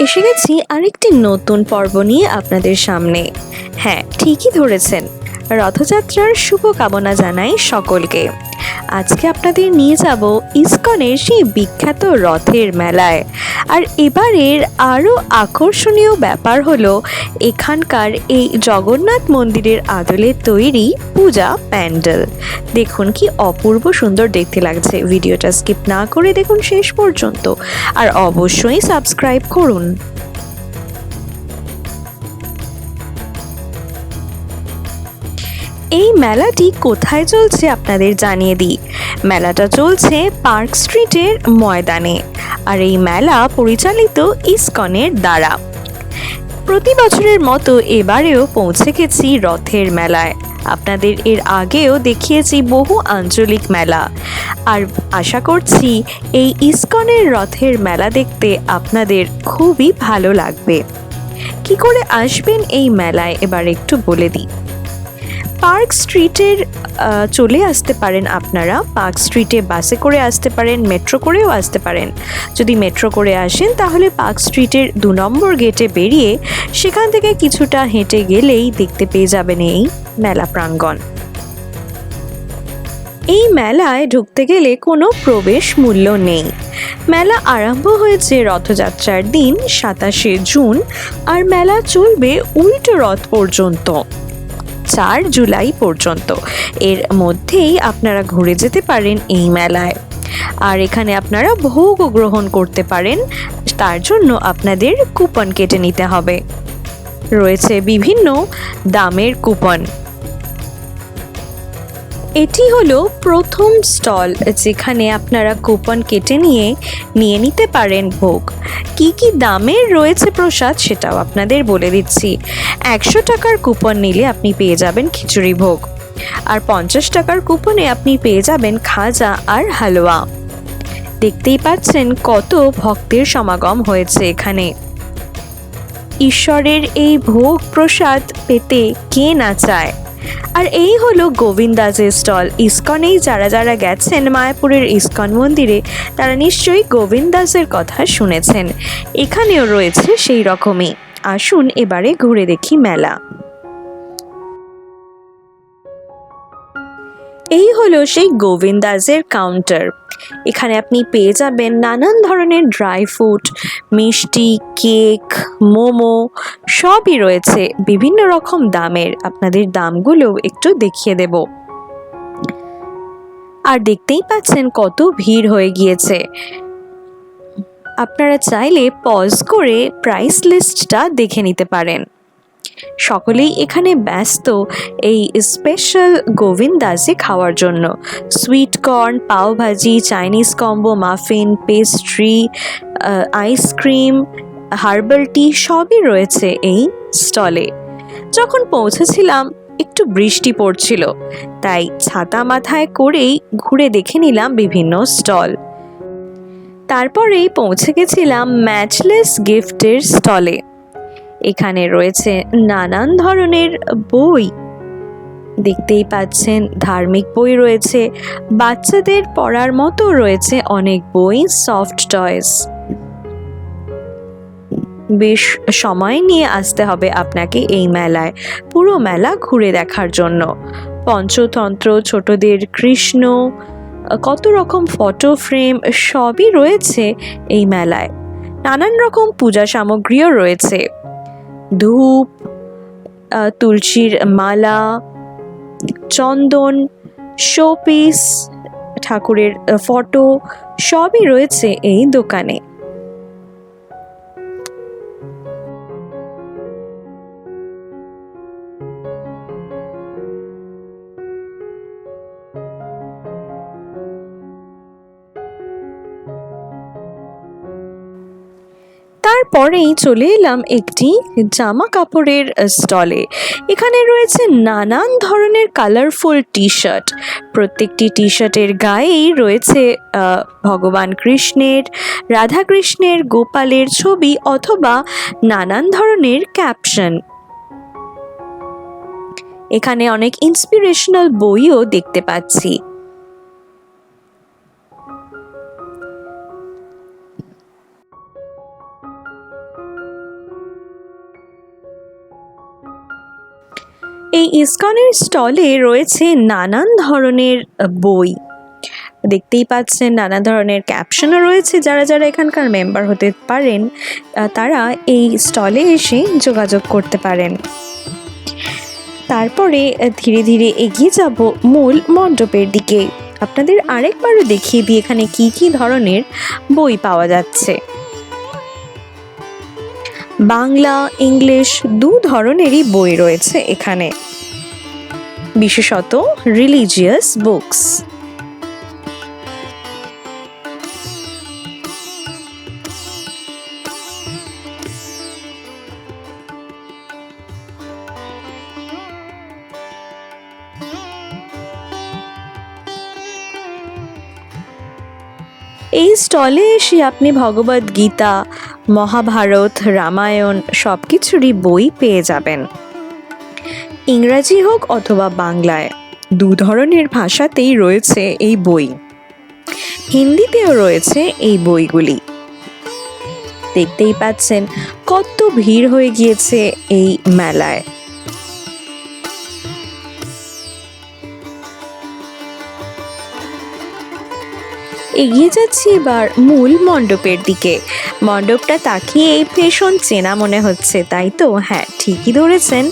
এসে গেছি আরেকটি নতুন পর্ব নিয়ে আপনাদের সামনে। হ্যাঁ ঠিকই ধরেছেন। রথযাত্রার শুভকামনা জানাই সকলকে। আজকে আপনাদের নিয়ে যাব ইসকনের সেই বিখ্যাত রথের মেলায়। আর এবারের আরও আকর্ষণীয় ব্যাপার হলো, এখানকার এই জগন্নাথ মন্দিরের আদলে তৈরি পূজা প্যান্ডেল। দেখুন কি অপূর্ব সুন্দর দেখতে লাগছে। ভিডিওটা স্কিপ না করে দেখুন শেষ পর্যন্ত। আর অবশ্যই সাবস্ক্রাইব করুন। এই মেলাটি কোথায় চলছে আপনাদের জানিয়ে দিই। মেলাটা চলছে পার্ক স্ট্রিটের ময়দানে। আর এই মেলা পরিচালিত ইসকনের দ্বারা। প্রতি বছরের মতো এবারেও পৌঁছে গেছি রথের মেলায়। আপনাদের এর আগেও দেখিয়েছি বহু আঞ্চলিক মেলা। আর আশা করছি এই ইসকনের রথের মেলা দেখতে আপনাদের খুবই ভালো লাগবে। কি করে আসবেন এই মেলায়? এবার একটু বলে দিই। পার্ক স্ট্রিটের চলে আসতে পারেন আপনারা। পার্ক স্ট্রিটে বাসে করে আসতে পারেন, মেট্রো করেও আসতে পারেন। যদি মেট্রো করে আসেন, তাহলে পার্ক স্ট্রিটের দু নম্বর গেটে বেরিয়ে সেখান থেকে কিছুটা হেঁটে গেলেই দেখতে পেয়ে যাবেন এই মেলা প্রাঙ্গণ। এই মেলায় ঢুকতে গেলে কোনো প্রবেশ মূল্য নেই। মেলা আরম্ভ হয়েছে রথযাত্রার দিন সাতাশে জুন, আর মেলা চলবে উল্টো রথ পর্যন্ত। চার জুলাই পর্যন্ত। এর মধ্যেই আপনারা ঘুরে যেতে পারেন এই মেলায়। আর এখানে আপনারা ভোগও গ্রহণ করতে পারেন, তার জন্য আপনাদের কুপন কেটে নিতে হবে। রয়েছে বিভিন্ন দামের কুপন। এটি হলো প্রথম স্টল যেখানে আপনারা কুপন কেটে নিয়ে নিয়ে নিতে পারেন ভোগ। কি কি দামের রয়েছে প্রসাদ সেটাও আপনাদের বলে দিচ্ছি। একশো টাকার কুপন নিলে আপনি পেয়ে যাবেন খিচুড়ি ভোগ। আর পঞ্চাশ টাকার কুপনে আপনি পেয়ে যাবেন খাজা আর হালুয়া। দেখতেই পাচ্ছেন কত ভক্তের সমাগম হয়েছে এখানে। ঈশ্বরের এই ভোগ প্রসাদ পেতে কে না চায়? আর এই হলো গোবিন্দাজের স্টল। ইস্কনেই যারা যারা গেছেন মায়াপুরের ইস্কন মন্দিরে, তারা নিশ্চয়ই গোবিন্দাজের কথা শুনেছেন। এখানেও রয়েছে সেই রকমই। আসুন এবারে ঘুরে দেখি মেলা। এই হলো সেই গোবিন্দাজের কাউন্টার এখানে আপনি পেয়ে যাবেন নানান ধরনের ড্রাই ফ্রুট, মিষ্টি, কেক, মোমো, সবই রয়েছে। বিভিন্ন রকম দামের। আপনাদের দামগুলো একটু দেখিয়ে দেব। আর দেখতেই পাচ্ছেন কত ভিড় হয়ে গিয়েছে। আপনারা চাইলে পজ করে প্রাইস লিস্টটা দেখে নিতে পারেন। সকলেই এখানে ব্যস্ত এই স্পেশাল গোবিন্দাসে খাওয়ার জন্য। Sweet corn pav bhaji Chinese combo muffin pastry ice cream herbal tea সবই রয়েছে এই স্টলে যখন পৌঁছেছিলাম, একটু বৃষ্টি পড়ছিল, তাই ছাতা মাথায় করেই ঘুরে দেখে নিলাম বিভিন্ন স্টল তারপরেই পৌঁছে গেছিলাম ম্যাচলেস গিফটের স্টলে এখানে রয়েছে নানান ধরনের বই। দেখতেই পাচ্ছেন, ধার্মিক বই রয়েছে, বাচ্চাদের পড়ার মতো রয়েছে অনেক বই, সফট টয়েস। বেশ সময় নিয়ে আসতে হবে আপনাকে এই মেলায়, পুরো মেলা ঘুরে দেখার জন্য। পঞ্চতন্ত্র, ছোটদের কৃষ্ণ, কত রকম ফটো ফ্রেম সবই রয়েছে এই মেলায়। নানান রকম পূজা সামগ্রীও রয়েছে। ধূপ তুলসীর মালা চন্দন শোপিস ঠাকুরের ফটো সবই রয়েছে এই দোকানে। তারপরেই চলে এলাম একটি জামা কাপড়ের স্টলে। এখানে রয়েছে নানান ধরনের কালারফুল টি শার্ট প্রত্যেকটি টি শার্টের গায়েই রয়েছে ভগবান কৃষ্ণের, রাধা কৃষ্ণের, গোপালের ছবি অথবা নানান ধরনের ক্যাপশন এখানে অনেক ইন্সপিরেশনাল বইও দেখতে পাচ্ছি। এই ইসকনের স্টলে রয়েছে নানান ধরনের বই। দেখতেই পাচ্ছেন নানা ধরনের ক্যাপশনও রয়েছে যারা যারা এখানকার মেম্বার হতে পারেন তারা এই স্টলে এসে যোগাযোগ করতে পারেন। তারপরে ধীরে ধীরে এগিয়ে যাব মূল মণ্ডপের দিকে। আপনাদের আরেকবারও দেখিয়ে দিই এখানে কি কি ধরনের বই পাওয়া যাচ্ছে। বাংলা, ইংলিশ দু ধরনেরই বই রয়েছে এখানে। বিশেষত রিলিজিয়াস বুকস। এই স্টলে এসে আপনি ভগবদ গীতা মহাভারত, রামায়ণ সব কিছুরই বই পেয়ে যাবেন। ইংরাজি হোক অথবা বাংলায়, দু ধরনের ভাষাতেই রয়েছে এই বই। হিন্দিতেও রয়েছে এই বইগুলি। দেখতেই পাচ্ছেন, কত ভিড় হয়ে গিয়েছে এই মেলায়। এগিয়ে যাচ্ছি এবার মূল মণ্ডপের দিকে। মণ্ডপটা তাকিয়ে ভীষণ চেনা মনে হচ্ছে, তাই তো? হ্যাঁ ঠিকই ধরেছেন।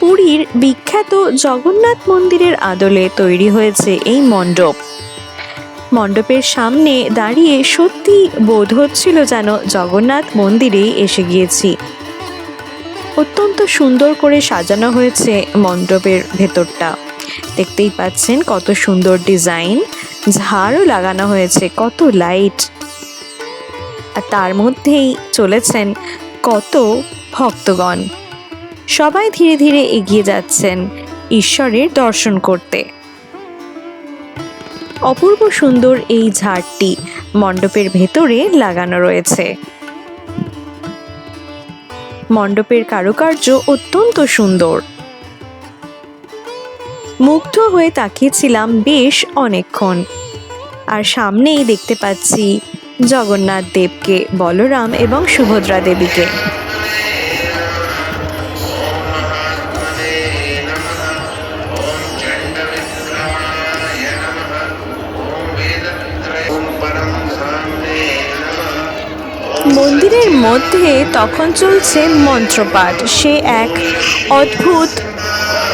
পুরীর বিখ্যাত জগন্নাথ মন্দিরের আদলে তৈরি হয়েছে এই মণ্ডপ। মণ্ডপের সামনে দাঁড়িয়ে সত্যি বোধ হচ্ছিল যেন জগন্নাথ মন্দিরেই এসে গিয়েছি। অত্যন্ত সুন্দর করে সাজানো হয়েছে মণ্ডপের ভেতরটা। দেখতেই পাচ্ছেন কত সুন্দর ডিজাইন। ঝাড়ও লাগানো হয়েছে, কত লাইট। আর তার মধ্যেই চলেছেন কত ভক্তগণ। সবাই ধীরে ধীরে এগিয়ে যাচ্ছেন ঈশ্বরের দর্শন করতে। অপূর্ব সুন্দর এই ঝাড়টি মণ্ডপের ভেতরে লাগানো রয়েছে। মণ্ডপের কারুকার্য অত্যন্ত সুন্দর। মুগ্ধ হয়ে তাকিয়েছিলাম বেশ অনেকক্ষণ। আর সামনেই দেখতে পাচ্ছি জগন্নাথ দেবকে, বলরাম এবং সুভদ্রা দেবীকে। মন্দিরের মধ্যে তখন চলছে মন্ত্রপাঠ। সে এক অদ্ভুত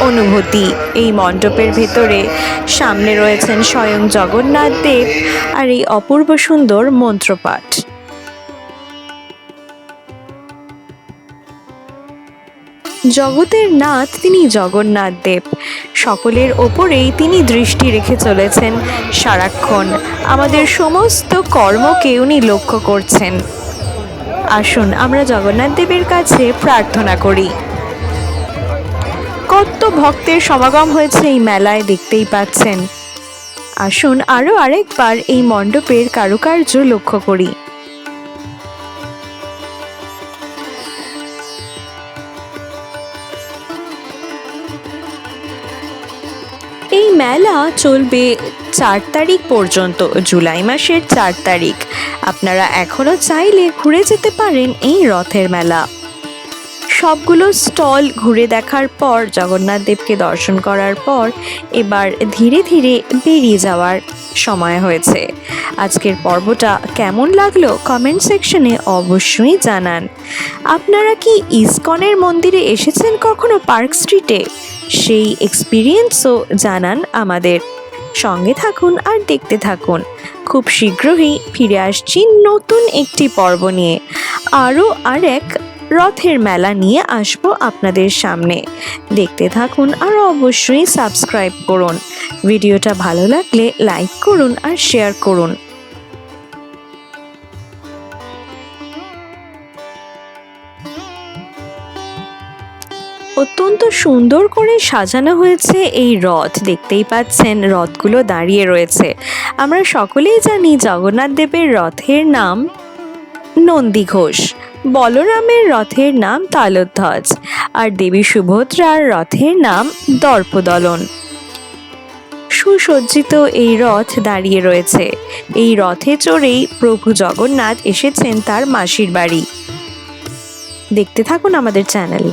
অনুভূতি। এই মণ্ডপের ভেতরে সামনে রয়েছেন স্বয়ং জগন্নাথ দেব আর এই অপূর্ব সুন্দর মন্ত্রপাঠ। জগতের নাথ তিনি জগন্নাথ দেব। সকলের ওপরেই তিনি দৃষ্টি রেখে চলেছেন সারাক্ষণ। আমাদের সমস্ত কর্মকে উনি লক্ষ্য করছেন। আসুন, আমরা জগন্নাথ দেবের কাছে প্রার্থনা করি। কত ভক্তের সমাগম হয়েছে এই মেলায়, দেখতেই পাচ্ছেন। আসুন আরও আরেকবার এই মণ্ডপের কারুকার্য লক্ষ্য করি। এই মেলা চলবে চার তারিখ পর্যন্ত, জুলাই মাসের চার তারিখ। আপনারা এখনও চাইলে ঘুরে যেতে পারেন এই রথের মেলা। সবগুলো স্টল ঘুরে দেখার পর, জগন্নাথ দেবকে দর্শন করার পর, এবার ধীরে ধীরে বেরিয়ে যাওয়ার সময় হয়েছে। আজকের পর্বটা কেমন লাগল কমেন্ট সেকশনে অবশ্যই জানান। আপনারা কি ইসকনের মন্দিরে এসেছেন কখনো পার্ক স্ট্রিটে? সেই এক্সপিরিয়েন্সও জানান আমাদের। সঙ্গে থাকুন আর দেখতে থাকুন। খুব শীঘ্রই ফিরে আসছি নতুন একটি পর্ব নিয়ে। আরও আর এক রথের মেলা নিয়ে আসব আপনাদের সামনে। দেখতে থাকুন আর অবশ্যই সাবস্ক্রাইব করুন। ভিডিওটা ভালো লাগলে লাইক করুন আর শেয়ার করুন। অত্যন্ত সুন্দর করে সাজানো হয়েছে এই রথ। দেখতেই পাচ্ছেন, রথগুলো দাঁড়িয়ে রয়েছে। আমরা সকলেই জানি জগন্নাথ দেবের রথের নাম নন্দী ঘোষ। বলরামের রথের নাম তালধ্বজ। আর দেবী সুভদ্রার রথের নাম দর্পদলন। সুসজ্জিত এই রথ দাঁড়িয়ে রয়েছে। এই রথে চড়েই প্রভু জগন্নাথ এসেছেন তার মাসির বাড়ি। দেখতে থাকুন আমাদের চ্যানেল।